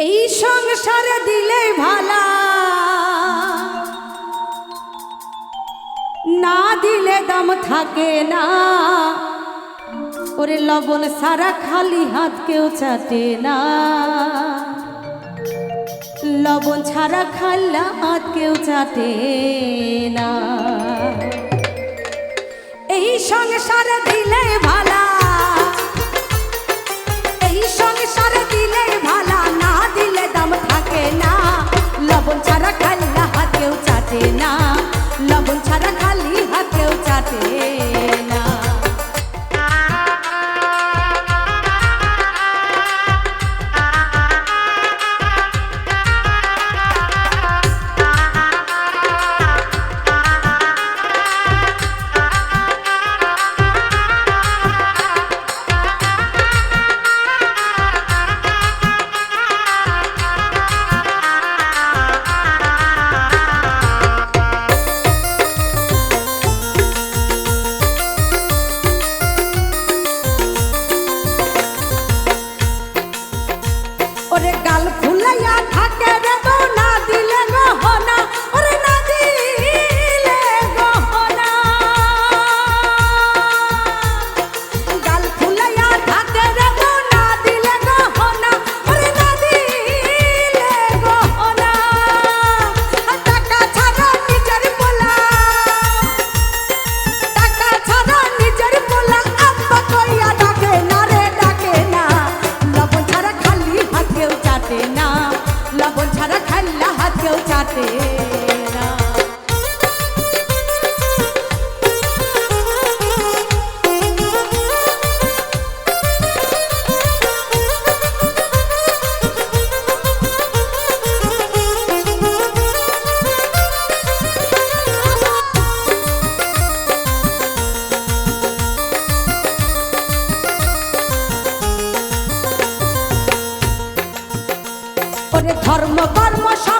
এই সংসার দিলে ভালা। না দিলে দম থাকে না। ওরে লবণ সারা খালি হাত কেউ চাটে না। লবণ ছাড়া খাল্লা হাত কেউ চাটে না। এই সংসার দিলে ভালা। আর খালি হাতেও চাটে। ধর্ম কর্ম সব